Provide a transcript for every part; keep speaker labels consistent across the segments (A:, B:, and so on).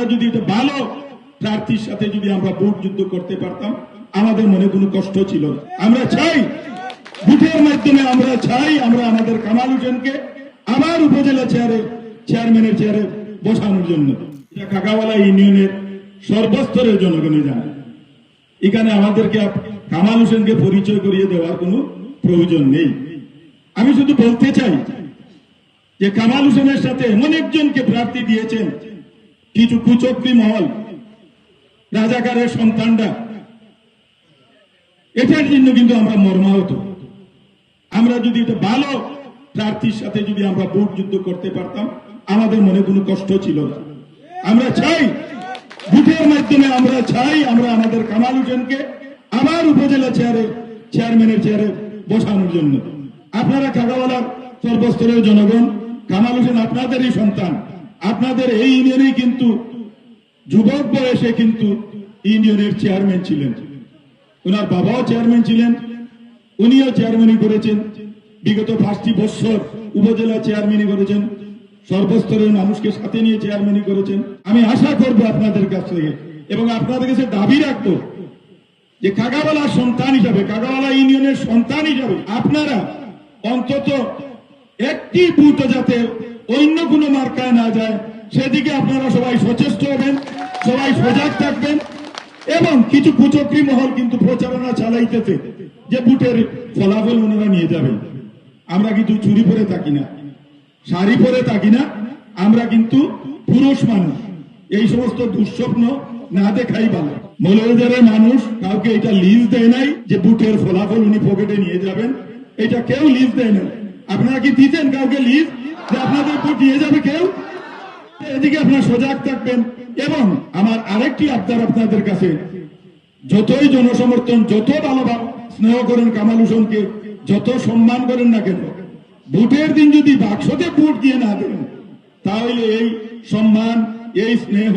A: আমরা যদি একটা ভালো, প্রার্থীর সাথে যদি আমরা ভোট যুদ্ধ করতে পারতাম, আমাদের মনে কোনো কষ্ট ছিল। আমরা চাই, ভোটের মাধ্যমে আমরা চাই, আমরা আমাদের কামাল হোসেনকে আবার উপজেলা চেয়ারে চেয়ারম্যানের চেয়ারে বসানোর জন্য। কাকাওয়ালা ইউনিয়নের সর্বস্তরের জনগণে জানে। এখানে আমাদেরকে কামাল হোসেনকে পরিচয় করিয়ে দেওয়ার কোনো প্রয়োজন নেই। আমি শুধু বলতে চাই যে কামাল হোসেনের সাথে এমন একজনকে প্রার্থী দিয়েছেন কিছু কুচক্রি মহল, রাজাকারের সন্তানরা। এটার জন্য কিন্তু আমরা মর্মাহত। আমরা যদি একটা ভালো প্রার্থীর সাথে যদি আমরা ভোট যুদ্ধ করতে পারতাম, আমাদের মনে কোনো কষ্ট ছিল না। আমরা চাই, ভোটের মাধ্যমে আমরা চাই, আমরা আমাদের কামাল হোসেনকে আবার উপজেলা চেয়ারে চেয়ারম্যানের চেয়ারে বসানোর জন্য। আপনারা কাকাওয়ালার সর্বস্তরের জনগণ, কামাল হোসেন আপনাদেরই সন্তান। আপনাদের এই ইউনিয়নে কিন্তু যুবক বয়সে কিন্তু ইউনিয়নের চেয়ারম্যান ছিলেন। ওনার বাবাও চেয়ারম্যান ছিলেন, উনিও চেয়ারম্যানই করেছেন। বিগত পাঁচটি বছর উপজেলা চেয়ারম্যানই করেছেন, সর্বস্তরের মানুষকে সাথে নিয়ে চেয়ারম্যানই করেছেন। আমি আশা করব আপনাদের কাছ থেকে এবং আপনাদের কাছে দাবি রাখব যে কাকাওয়ালা সন্তান হিসাবে, কাকাওয়ালা ইউনিয়নের সন্তান হিসাবে আপনারা অন্তত একটি বুথ যাতে অন্য কোনো মার্কায় না যায়, সেদিকে আপনারা সবাই সচেষ্ট হবেন, সবাই সজাগ থাকবেন। এবং কিছু কুচক্রি মহল কিন্তু প্রচারণা চালাইতেছে যে বুটের ফলাফল ওনারা নিয়ে যাবেন। আমরা কিন্তু চুরি পরে থাকি না, শাড়ি পরে থাকি না, আমরা কিন্তু পুরুষ মানুষ। এই সমস্ত দুঃস্বপ্ন না দেখাই ভালো। মৌলবাজারের মানুষ কাউকে এটা লিজ দেয় নাই যে বুটের ফলাফল উনি পকেটে নিয়ে যাবেন। এটা কেউ লিজ দেয় না আপনারা কি দিতেন কাউকে লিজ যে আপনাদের বুট নিয়ে যাবে কেউ? এদিকে আপনারা সজাগ থাকবেন। এবং আমার আরেকটি আবদার আপনাদের কাছে, যতই জনসমর্থন, যত ভালোভাবে স্নেহ করেন কামাল হোসেনকে, যত সম্মান করেন না কেন, ভোটের দিন যদি বাক্সতে ভোট দিয়ে না দেন, তাহলে এই সম্মান, এই স্নেহ,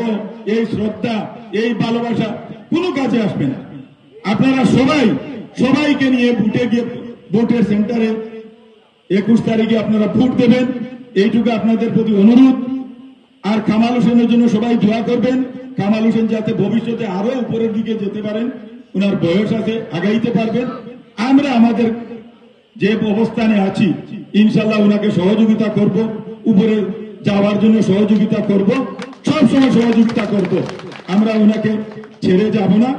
A: এই শ্রদ্ধা, এই ভালোবাসা কোনো কাজে আসবে না। আপনারা সবাই, সবাইকে নিয়ে ভোটে গিয়ে ভোটের সেন্টারে একুশ তারিখে আপনারা ভোট দেবেন। এইটুকু আপনাদের প্রতি অনুরোধ। আর কামাল হোসেনের জন্য সবাই দোয়া করবেন। কামাল হোসেন যাতে ভবিষ্যতে আরও উপরের দিকে যেতে পারেন। ওনার বয়স আছে, আগাইতে পারবেন। আমরা আমাদের যে অবস্থানে আছি ইনশাল্লাহ ওনাকে সহযোগিতা করব। উপরে যাওয়ার জন্য সহযোগিতা করব। সব সময় সহযোগিতা করব। আমরা ওনাকে ছেড়ে যাব না।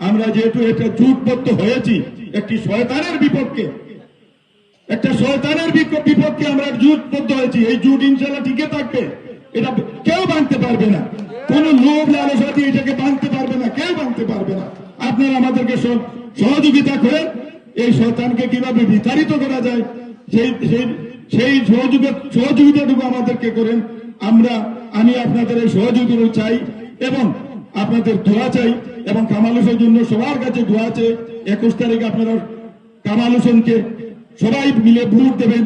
A: আমরা যেহেতু এটা জুটবদ্ধ হয়েছি, একটি শয়তানের বিপক্ষে একটা শয়তানের বিপক্ষে আমরা জুটবদ্ধ হয়েছি। এই জুট ইনশাল্লাহ টিকে থাকবে। এটা কেউ বাঁধতে পারবে না। কোন লোভ লালসা দিয়ে এটাকে বাঁধতে পারবে না। কেউ বাঁধতে পারবে না। আপনারা আমাদেরকে সহযোগিতা করেন এই শয়তানকে কীভাবে বিতাড়িত করা যায়, সেই সেই সেই সহযোগিতা সহযোগিতাটুকু আমাদেরকে করেন। আমরা আমি আপনাদের এই সহযোগিতা চাই এবং আপনাদের দোয়া চাই এবং কামাল হোসেনের জন্য সবার কাছে দোয়া আছে একুশ তারিখ আপনারা কামাল হোসেনকে সবাই মিলে ভোট দেবেন।